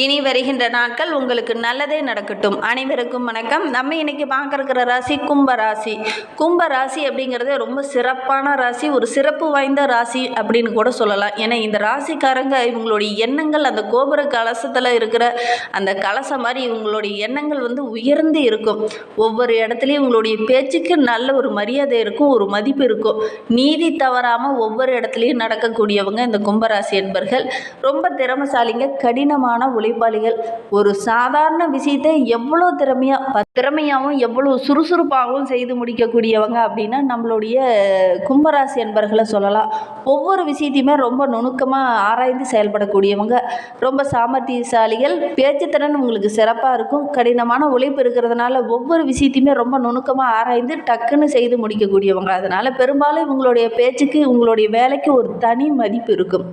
இனி வருகின்ற நாட்கள் உங்களுக்கு நல்லதே நடக்கட்டும். அனைவருக்கும் வணக்கம். நம்ம இன்னைக்கு பார்க்கறக்கிற ராசி கும்ப ராசி. கும்ப ராசி அப்படிங்கிறது ரொம்ப சிறப்பான ராசி ஒரு சிறப்பு வாய்ந்த ராசி அப்படின்னு கூட சொல்லலாம். ஏன்னா இந்த ராசிக்காரங்க இவங்களுடைய எண்ணங்கள் அந்த கோபுர கலசத்தில் இருக்கிற அந்த கலசம் மாதிரி இவங்களுடைய எண்ணங்கள் வந்து உயர்ந்து இருக்கும். ஒவ்வொரு இடத்துலையும் இவங்களுடைய பேச்சுக்கு நல்ல ஒரு மரியாதை இருக்கும் ஒரு மதிப்பு இருக்கும். நீதி தவறாமல் ஒவ்வொரு இடத்துலையும் நடக்கக்கூடியவங்க இந்த கும்பராசி என்பர்கள். ரொம்ப திறமசாலிங்க கடினமான உழைப்பாளிகள் ஒரு சாதாரண விஷயத்தை எவ்வளோ திறமையாக திறமையாகவும் எவ்வளோ சுறுசுறுப்பாகவும் செய்து முடிக்கக்கூடியவங்க அப்படின்னா நம்மளுடைய கும்பராசி என்பர்களை சொல்லலாம். ஒவ்வொரு விஷயத்தையுமே ரொம்ப நுணுக்கமாக ஆராய்ந்து செயல்படக்கூடியவங்க. ரொம்ப சாமர்த்தியசாலிகள் பேச்சுத்திறன் உங்களுக்கு சிறப்பாக இருக்கும். கடினமான உழைப்பு இருக்கிறதுனால ஒவ்வொரு விஷயத்தையுமே ரொம்ப நுணுக்கமாக ஆராய்ந்து டக்குன்னு செய்து முடிக்கக்கூடியவங்க. அதனால் பெரும்பாலும் இவங்களுடைய பேச்சுக்கு உங்களுடைய வேலைக்கு ஒரு தனி மதிப்பு இருக்கும்.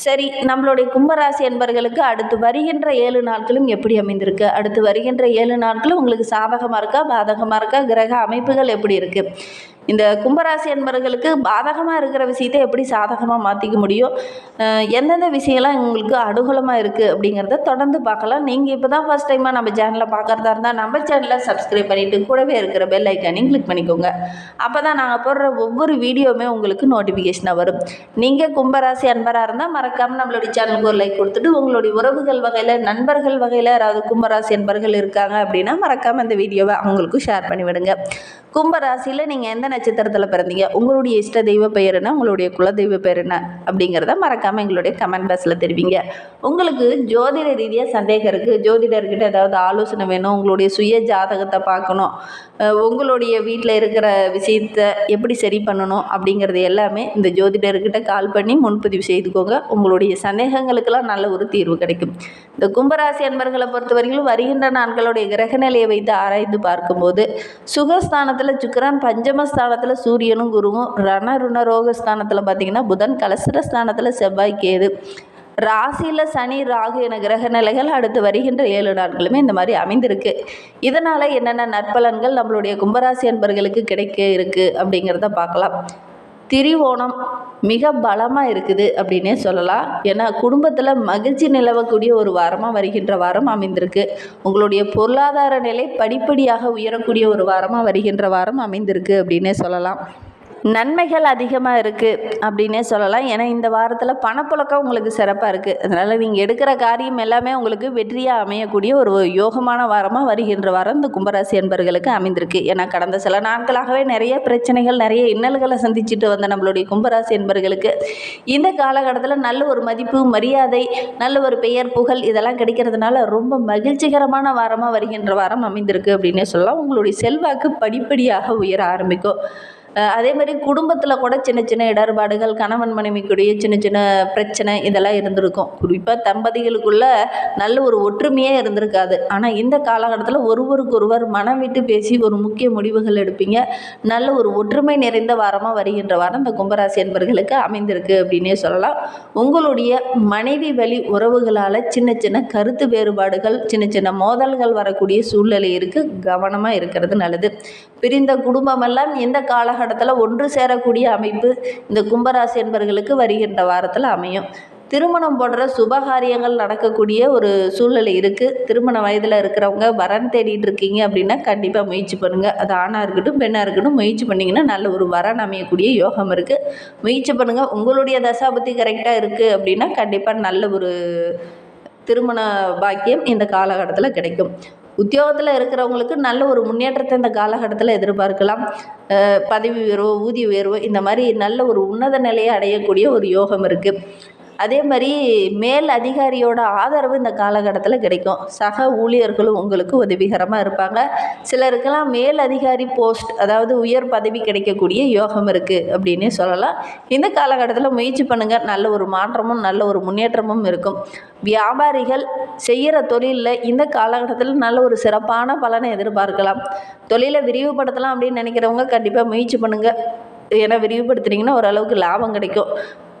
சரி நம்மளுடைய கும்பராசி என்பர்களுக்கு அடுத்து வருகின்ற ஏழு நாட்களும் எப்படி அமைந்திருக்கு? அடுத்து வருகின்ற ஏழு நாட்களும் உங்களுக்கு சாதகமாக இருக்கா பாதகமாக இருக்கா? கிரக அமைப்புகள் எப்படி இருக்குது இந்த கும்பராசி என்பர்களுக்கு பாதகமாக இருக்கிற விஷயத்தை எப்படி சாதகமாக மாற்றிக்க முடியும்? எந்தெந்த விஷயம்லாம் உங்களுக்கு அனுகூலமாக இருக்குது அப்படிங்கிறத தொடர்ந்து பார்க்கலாம். நீங்கள் இப்போ தான் ஃபஸ்ட் டைமாக நம்ம சேனலில் பார்க்குறதா இருந்தால் நம்ம சேனலை சப்ஸ்கிரைப் பண்ணிவிட்டு கூடவே இருக்கிற பெல் ஐக்கானையும் கிளிக் பண்ணிக்கோங்க. அப்போ தான் நாங்கள் போடுற ஒவ்வொரு வீடியோவுமே உங்களுக்கு நோட்டிஃபிகேஷனாக வரும். நீங்கள் கும்பராசி அன்பராக இருந்தால் மறக்காமல் நம்மளுடைய சேனலுக்கு ஒரு லைக் கொடுத்துட்டு உங்களுடைய உறவுகள் வகையில் நண்பர்கள் வகையில் யாராவது கும்பராசி அன்பர்கள் இருக்காங்க அப்படின்னா மறக்காமல் இந்த வீடியோவை அவங்களுக்கும் ஷேர் பண்ணிவிடுங்க. கும்பராசியில் நீங்கள் எந்த நட்சத்திரத்தில் பிறந்தீங்க. உங்களுடைய இஷ்ட தெய்வ பெயர் என்ன? உங்களுடைய குலதெய்வ பெயர் என்ன? அப்படிங்கிறத மறக்காமல் எங்களுடைய கமெண்ட் பாக்ஸில் தெரிவிங்க. உங்களுக்கு ஜோதிட ரீதியாக சந்தேகம் இருக்குது ஜோதிடர்கிட்ட ஏதாவது ஆலோசனை வேணும்? உங்களுடைய சுய ஜாதகத்தை பார்க்கணும். உங்களுடைய வீட்டில் இருக்கிற விஷயத்தை எப்படி சரி பண்ணணும்? அப்படிங்கிறது எல்லாமே இந்த ஜோதிடர்கிட்ட கால் பண்ணி முன்பதிவு செய்துக்கோங்க. உங்களுடைய சந்தேகங்களுக்கெல்லாம் நல்ல ஒரு தீர்வு கிடைக்கும். இந்த கும்பராசி அன்பர்களை பொறுத்தவரையிலும் வருகின்ற நாட்களுடைய கிரகநிலையை வைத்து ஆராய்ந்து பார்க்கும்போது சுகஸ்தானத்தில் பஞ்சமஸ்தான் ஸ்தானத்தில் சூரியனும் குருவும் ரணருணரோக ஸ்தானத்தில் பார்த்தீங்கன்னா புதன் கலசர ஸ்தானத்தில் செவ்வாய் கேது. ராசியில் சனி ராகு என கிரக நிலைகள் அடுத்து வருகின்ற ஏழு நாட்களுமே இந்த மாதிரி அமைந்திருக்கு. இதனால் என்னென்ன நற்பலன்கள் நம்மளுடைய கும்பராசி அன்பர்களுக்கு கிடைக்க இருக்குது அப்படிங்கிறத பார்க்கலாம். திரிவோணம் மிக பலமாக இருக்குது அப்படின்னே சொல்லலாம். ஏன்னா குடும்பத்தில் மகிழ்ச்சி நிலவக்கூடிய ஒரு வாரமாக வருகின்ற வாரம் அமைந்திருக்கு. உங்களுடைய பொருளாதார நிலை படிப்படியாக உயரக்கூடிய ஒரு வாரமாக வருகின்ற வாரம் அமைந்திருக்கு அப்படின்னே சொல்லலாம். நன்மைகள் அதிகமாக இருக்குது அப்படின்னே சொல்லலாம். ஏன்னா இந்த வாரத்தில் பணப்புழக்கம் உங்களுக்கு சிறப்பாக இருக்குது அதனால் நீங்கள் எடுக்கிற காரியம் எல்லாமே உங்களுக்கு வெற்றியாக அமையக்கூடிய ஒரு யோகமான வாரமாக வருகின்ற வாரம் இந்த கும்பராசி என்பர்களுக்கு அமைந்திருக்கு. ஏன்னா கடந்த சில நாட்களாகவே நிறைய பிரச்சனைகள் நிறைய இன்னல்களை சந்திச்சுட்டு வந்த நம்மளுடைய கும்பராசி என்பர்களுக்கு இந்த காலகட்டத்தில் நல்ல ஒரு மதிப்பு மரியாதை நல்ல ஒரு பெயர் புகழ் இதெல்லாம் கிடைக்கிறதுனால ரொம்ப மகிழ்ச்சிகரமான வாரமாக வருகின்ற வாரம் அமைந்திருக்கு அப்படின்னே சொல்லலாம். உங்களுடைய செல்வாக்கு படிப்படியாக உயர ஆரம்பிக்கும். அதே மாதிரி குடும்பத்தில் கூட சின்ன சின்ன இடர்பாடுகள் கணவன் மனைவிக்குடைய சின்ன சின்ன பிரச்சனை இதெல்லாம் இருந்திருக்கும். குறிப்பாக தம்பதிகளுக்குள்ள நல்ல ஒரு ஒற்றுமையே இருந்திருக்காது. ஆனால் இந்த காலகட்டத்தில் ஒருவருக்கொருவர் மனம் விட்டு பேசி ஒரு முக்கிய முடிவுகள் எடுப்பீங்க. நல்ல ஒரு ஒற்றுமை நிறைந்த வாரமாக வருகின்ற வாரம் இந்த கும்பராசி என்பர்களுக்கு அமைந்திருக்கு அப்படின்னே சொல்லலாம். உங்களுடைய மனைவி வழி உறவுகளால் சின்ன சின்ன கருத்து வேறுபாடுகள் சின்ன சின்ன மோதல்கள் வரக்கூடிய சூழ்நிலை இருக்குது கவனமாக இருக்கிறது நல்லது. பிரிந்த குடும்பமெல்லாம் இந்த காலகட்டத்தில் ஒன்று சேரக்கூடிய அமைப்பு இந்த கும்பராசி என்பர்களுக்கு வருகின்ற வாரத்தில் அமையும். திருமணம் போன்ற சுபகாரியங்கள் நடக்கக்கூடிய ஒரு சூழ்நிலை இருக்குது திருமண வயதில் இருக்கிறவங்க வரன் தேடிட்டு இருக்கீங்க அப்படின்னா கண்டிப்பாக முயற்சி பண்ணுங்கள் அது ஆணாக இருக்கட்டும் பெண்ணாக இருக்கட்டும் முயற்சி பண்ணிங்கன்னா நல்ல ஒரு வரன் அமையக்கூடிய யோகம் இருக்குது முயற்சி பண்ணுங்கள் உங்களுடைய தசாபத்தி கரெக்டாக இருக்குது அப்படின்னா கண்டிப்பாக நல்ல ஒரு திருமண பாக்கியம் இந்த காலகட்டத்தில் கிடைக்கும். உத்தியோகத்தில் இருக்கிறவங்களுக்கு நல்ல ஒரு முன்னேற்றத்தை இந்த காலகட்டத்தில் எதிர்பார்க்கலாம். பதவி உயர்வு ஊதிய உயர்வு இந்த மாதிரி நல்ல ஒரு உன்னத நிலையை அடையக்கூடிய ஒரு யோகம் இருக்குது அதே மாதிரி மேல் அதிகாரியோட ஆதரவு இந்த காலகட்டத்தில் கிடைக்கும். சக ஊழியர்களும் உங்களுக்கு உதவிகரமாக இருப்பாங்க. சிலருக்கெல்லாம் மேல் அதிகாரி போஸ்ட் அதாவது உயர் பதவி கிடைக்கக்கூடிய யோகம் இருக்குது அப்படின்னே சொல்லலாம். இந்த காலகட்டத்தில் முயற்சி பண்ணுங்கள் நல்ல ஒரு மாற்றமும் நல்ல ஒரு முன்னேற்றமும் இருக்கும். வியாபாரிகள் செய்கிற தொழிலில் இந்த காலகட்டத்தில் நல்ல ஒரு சிறப்பான பலனை எதிர்பார்க்கலாம். தொழிலை விரிவுபடுத்தலாம் அப்படின்னு நினைக்கிறவங்க கண்டிப்பாக முயற்சி பண்ணுங்கள் ஏன்னா விரிவுபடுத்துனீங்கன்னா ஓரளவுக்கு லாபம் கிடைக்கும்.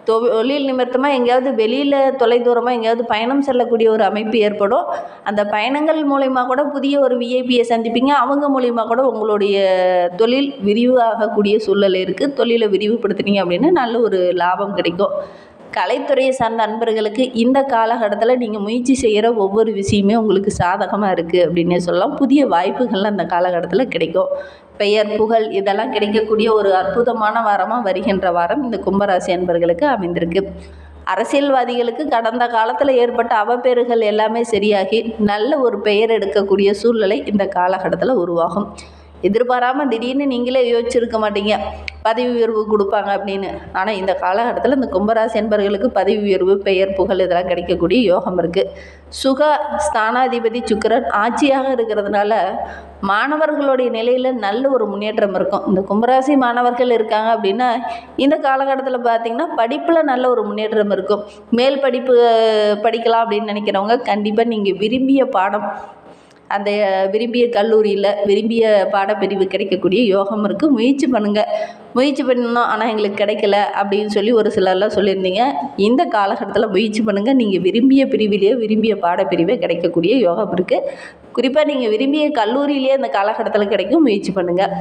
தொழில் நிமித்தமாக எங்கேயாவது வெளியில் தொலைதூரமாக எங்கேயாவது பயணம் செல்லக்கூடிய ஒரு அமைப்பு ஏற்படும். அந்த பயணங்கள் மூலயமா கூட புதிய ஒரு விஐபியை சந்திப்பீங்க. அவங்க மூலிமா கூட உங்களுடைய தொழில் விரிவாகக்கூடிய சூழல் இருக்குது தொழிலை விரிவுபடுத்துனீங்க அப்படின்னா நல்ல ஒரு லாபம் கிடைக்கும். கலைத்துறையை சார்ந்த அன்பர்களுக்கு இந்த காலகட்டத்தில் நீங்கள் முயற்சி செய்கிற ஒவ்வொரு விஷயமே உங்களுக்கு சாதகமாக இருக்குது அப்படின்னே சொல்லலாம். புதிய வாய்ப்புகள் அந்த காலகட்டத்தில் கிடைக்கும். பெயர் புகழ் இதெல்லாம் கிடைக்கக்கூடிய ஒரு அற்புதமான வாரமாக வருகின்ற வாரம் இந்த கும்பராசி அன்பர்களுக்கு அமைந்திருக்கு. அரசியல்வாதிகளுக்கு கடந்த காலத்தில் ஏற்பட்ட அவப்பேறுகள் எல்லாமே சரியாகி நல்ல ஒரு பெயர் எடுக்கக்கூடிய சூழ்நிலை இந்த காலகட்டத்தில் உருவாகும். எதிர்பாராமல் திடீர்னு நீங்களே யோசிச்சிருக்க மாட்டீங்க. பதவி உயர்வு கொடுப்பாங்க அப்படின்னு. ஆனால் இந்த காலகட்டத்தில் இந்த கும்பராசி என்பவர்களுக்கு பதவி உயர்வு பெயர் புகழ் இதெல்லாம் கிடைக்கக்கூடிய யோகம் இருக்குது சுக ஸ்தானாதிபதி சுக்கரன் ஆட்சியாக இருக்கிறதுனால மாணவர்களுடைய நிலையில் நல்ல ஒரு முன்னேற்றம் இருக்கும். இந்த கும்பராசி மாணவர்கள் இருக்காங்க அப்படின்னா இந்த காலகட்டத்தில் பார்த்திங்கன்னா படிப்பில் நல்ல ஒரு முன்னேற்றம் இருக்கும். மேல் படிப்பு படிக்கலாம் அப்படின்னு நினைக்கிறவங்க கண்டிப்பாக நீங்கள் விரும்பிய பாடம் அந்த விரும்பிய கல்லூரியில் விரும்பிய பாடப்பிரிவு கிடைக்கக்கூடிய யோகம் இருக்குது முயற்சி பண்ணுங்கள் முயற்சி பண்ணணும் ஆனால் எங்களுக்கு கிடைக்கல அப்படின்னு சொல்லி ஒரு சிலர்லாம் சொல்லியிருந்தீங்க. இந்த காலகட்டத்தில் முயற்சி பண்ணுங்கள் நீங்கள் விரும்பிய பிரிவிலேயே விரும்பிய பாடப்பிரிவே கிடைக்கக்கூடிய யோகம் இருக்குது குறிப்பாக நீங்கள் விரும்பிய கல்லூரியிலேயே அந்த காலகட்டத்தில் கிடைக்கும். முயற்சி பண்ணுங்கள்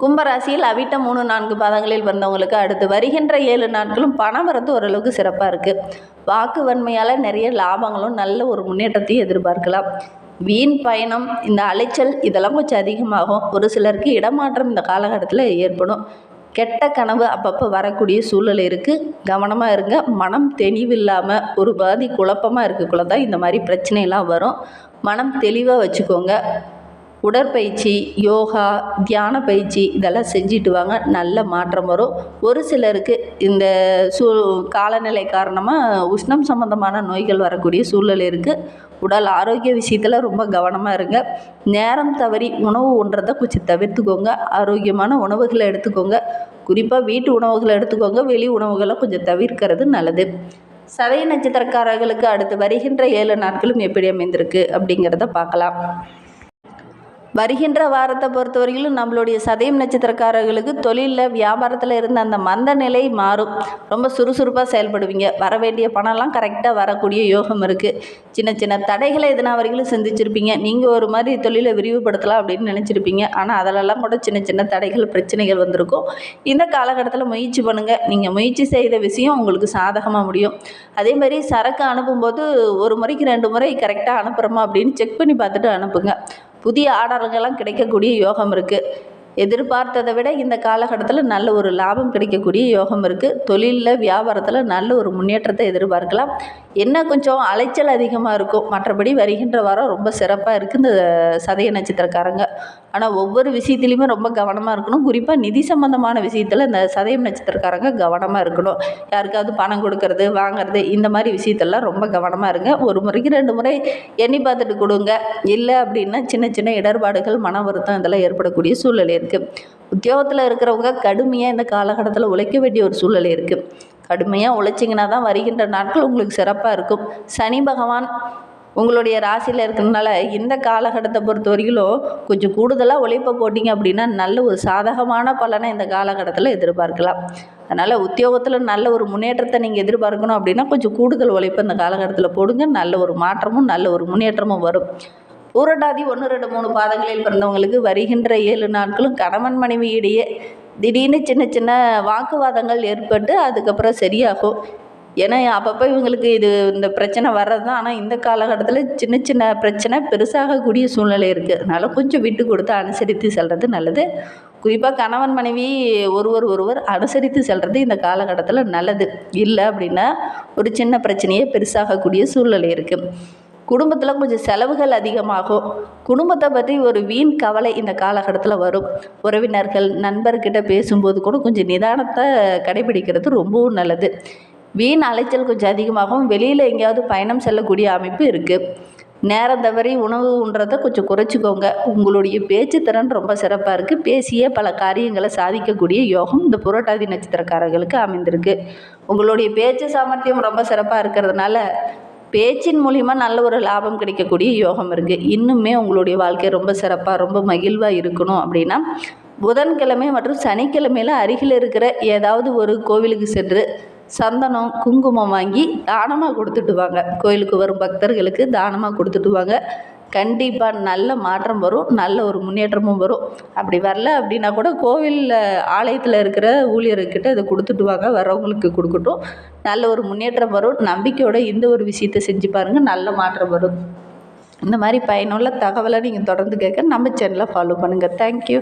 கும்பராசியில் அவிட்ட மூணு நான்கு பாதங்களில் வந்தவங்களுக்கு அடுத்து வருகின்ற ஏழு நாட்களும் பணம் வரது ஓரளவுக்கு சிறப்பாக இருக்குது வாக்கு வன்மையால் நிறைய லாபங்களும் நல்ல ஒரு முன்னேற்றத்தையும் எதிர்பார்க்கலாம். வீண் பயணம் இந்த அலைச்சல் இதெல்லாம் கொஞ்சம் அதிகமாகும். ஒரு சிலருக்கு இடமாற்றம் இந்த காலகட்டத்தில் ஏற்படும். கெட்ட கனவு அப்பப்போ வரக்கூடிய சூழல் இருக்குது கவனமாக இருங்க. மனம் தெளிவில்லாமல் ஒரு பாதி குழப்பமாக இருக்கக்குள்ள தான் இந்த மாதிரி பிரச்சனையெல்லாம் வரும். மனம் தெளிவாக வச்சுக்கோங்க. உடற்பயிற்சி யோகா தியான பயிற்சி இதெல்லாம் செஞ்சுட்டு வாங்க. நல்ல மாற்றம் வரும். ஒரு சிலருக்கு இந்த சூ காலநிலை காரணமாக உஷ்ணம் சம்மந்தமான நோய்கள் வரக்கூடிய சூழல் இருக்குது உடல் ஆரோக்கிய விஷயத்தில் ரொம்ப கவனமாக இருங்க. நேரம் தவறி உணவு ஒன்றதை கொஞ்சம் தவிர்த்துக்கோங்க. ஆரோக்கியமான உணவுகளை எடுத்துக்கோங்க. குறிப்பாக வீட்டு உணவுகளை எடுத்துக்கோங்க. வெளி உணவுகளை கொஞ்சம் தவிர்க்கிறது நல்லது. சதய நட்சத்திரக்காரர்களுக்கு அடுத்து வருகின்ற ஏழு நாட்களும் எப்படி அமைந்திருக்கு அப்படிங்கிறத பார்க்கலாம். வருகின்ற வாரத்தை பொறுத்தவரையிலும் நம்மளுடைய சதயம் நட்சத்திரக்காரர்களுக்கு தொழிலில் வியாபாரத்தில் இருந்த அந்த மந்த நிலை மாறும். ரொம்ப சுறுசுறுப்பாக செயல்படுவீங்க. வர வேண்டிய பணம்லாம் கரெக்டாக வரக்கூடிய யோகம் இருக்குது சின்ன சின்ன தடைகளை எதனா வரைக்கும் சந்திச்சிருப்பீங்க. நீங்கள் ஒரு மாதிரி தொழிலை விரிவுபடுத்தலாம் அப்படின்னு நினச்சிருப்பீங்க. ஆனால் அதிலெல்லாம் கூட சின்ன சின்ன தடைகள் பிரச்சனைகள் வந்திருக்கும். இந்த காலகட்டத்தில் முயற்சி பண்ணுங்கள் நீங்கள் முயற்சி செய்த விஷயம் உங்களுக்கு சாதகமாக முடியும். அதே மாதிரி சரக்கு அனுப்பும்போது ஒரு முறைக்கு ரெண்டு முறை கரெக்டாக அனுப்புகிறோமா அப்படின்னு செக் பண்ணி பார்த்துட்டு அனுப்புங்க. புதிய ஆர்டர்கள்லாம் கிடைக்கக்கூடிய யோகம் இருக்குது எதிர்பார்த்ததை விட இந்த காலகட்டத்தில் நல்ல ஒரு லாபம் கிடைக்கக்கூடிய யோகம் இருக்குது தொழிலில் வியாபாரத்தில் நல்ல ஒரு முன்னேற்றத்தை எதிர்பார்க்கலாம். என்ன கொஞ்சம் அலைச்சல் அதிகமாக இருக்கும் மற்றபடி வருகின்ற வாரம் ரொம்ப சிறப்பாக இருக்குது இந்த சதய நட்சத்திரக்காரங்க. ஆனால் ஒவ்வொரு விஷயத்துலையுமே ரொம்ப கவனமாக இருக்கணும். குறிப்பாக நிதி சம்மந்தமான விஷயத்தில் இந்த சதயம் நட்சத்திரக்காரங்க கவனமாக இருக்கணும். யாருக்காவது பணம் கொடுக்கறது வாங்குறது இந்த மாதிரி விஷயத்தெல்லாம் ரொம்ப கவனமாக இருங்க. ஒரு முறைக்கு ரெண்டு முறை எண்ணி பார்த்துட்டு கொடுங்க. இல்லை அப்படின்னா சின்ன சின்ன இடர்பாடுகள் மன வருத்தம் இதெல்லாம் ஏற்படக்கூடிய சூழ்நிலை இருக்குது உத்தியோகத்தில் இருக்கிறவங்க கடுமையாக இந்த காலகட்டத்தில் உழைக்க வேண்டிய ஒரு சூழ்நிலை இருக்குது கடுமையாக உழைச்சிங்கன்னா தான் வருகின்ற நாட்கள் உங்களுக்கு சிறப்பாக இருக்கும். சனி பகவான் உங்களுடைய ராசியில் இருக்கிறதுனால இந்த காலகட்டத்தை பொறுத்த வரையிலும் கொஞ்சம் கூடுதலாக உழைப்பை போட்டிங்க அப்படின்னா நல்ல ஒரு சாதகமான பலனை இந்த காலகட்டத்தில் எதிர்பார்க்கலாம். அதனால் உத்தியோகத்தில் நல்ல ஒரு முன்னேற்றத்தை நீங்கள் எதிர்பார்க்கணும் அப்படின்னா கொஞ்சம் கூடுதல் உழைப்பு இந்த காலகட்டத்தில் போடுங்க. நல்ல ஒரு மாற்றமும் நல்ல ஒரு முன்னேற்றமும் வரும். பூரட்டாதி ஒன்று ரெண்டு மூணு பாதங்களில் பிறந்தவங்களுக்கு வருகின்ற ஏழு நாட்களும் கணவன் மனைவி இடையே திடீர்னு சின்ன சின்ன வாக்குவாதங்கள் ஏற்பட்டு அதுக்கப்புறம் சரியாகும். ஏன்னா அப்பப்போ இவங்களுக்கு இது இந்த பிரச்சனை வர்றது தான். ஆனால் இந்த காலகட்டத்தில் சின்ன சின்ன பிரச்சனை பெருசாகக்கூடிய சூழ்நிலை இருக்குது அதனால் கொஞ்சம் விட்டு கொடுத்து அனுசரித்து செல்வது நல்லது. குறிப்பாக கணவன் மனைவி ஒருவர் ஒருவர் அனுசரித்து செல்வது இந்த காலகட்டத்தில் நல்லது. இல்லை அப்படின்னா ஒரு சின்ன பிரச்சனையே பெருசாகக்கூடிய சூழ்நிலை இருக்குது குடும்பத்தில் கொஞ்சம் செலவுகள் அதிகமாகும். குடும்பத்தை பற்றி ஒரு வீண் கவலை இந்த காலகட்டத்தில் வரும். உறவினர்கள் நண்பர்கிட்ட பேசும்போது கூட கொஞ்சம் நிதானத்தை கடைபிடிக்கிறது ரொம்பவும் நல்லது. வீண் அலைச்சல் கொஞ்சம் அதிகமாகும் வெளியில் எங்கேயாவது பயணம் செல்லக்கூடிய அமைப்பு இருக்குது நேரம் தவறி உணவு உண்றதை கொஞ்சம் குறைச்சிக்கோங்க. உங்களுடைய பேச்சு திறன் ரொம்ப சிறப்பாக இருக்குது பேசியே பல காரியங்களை சாதிக்கக்கூடிய யோகம் இந்த புரட்டாதி நட்சத்திரக்காரர்களுக்கு அமைந்திருக்கு. உங்களுடைய பேச்சு சாமர்த்தியம் ரொம்ப சிறப்பாக இருக்கிறதுனால பேச்சின் மூலிமா நல்ல ஒரு லாபம் கிடைக்கக்கூடிய யோகம் இருக்குது இன்னுமே உங்களுடைய வாழ்க்கை ரொம்ப சிறப்பாக ரொம்ப மகிழ்வாக இருக்கணும் அப்படின்னா புதன்கிழமை மற்றும் சனிக்கிழமையில் அருகில் இருக்கிற ஏதாவது ஒரு கோவிலுக்கு சென்று சந்தனம் குங்குமம் வாங்கி தானமாக கொடுத்துட்டு வாங்க. கோயிலுக்கு வரும் பக்தர்களுக்கு தானமாக கொடுத்துட்டு வாங்க. கண்டிப்பாக நல்ல மாற்றம் வரும் நல்ல ஒரு முன்னேற்றமும் வரும். அப்படி வரல அப்படின்னா கூட கோவிலில் ஆலயத்தில் இருக்கிற ஊழியர்கிட்ட இதை கொடுத்துட்டு வாங்க வரவங்களுக்கு கொடுக்கட்டும். நல்ல ஒரு முன்னேற்றம் வரும். நம்பிக்கையோட இந்த ஒரு விஷயத்தை செஞ்சு பாருங்கள் நல்ல மாற்றம் வரும். இந்த மாதிரி பயனுள்ள தகவலை நீங்கள் தொடர்ந்து கேட்க நம்ம சேனலை ஃபாலோ பண்ணுங்கள் தேங்க்யூ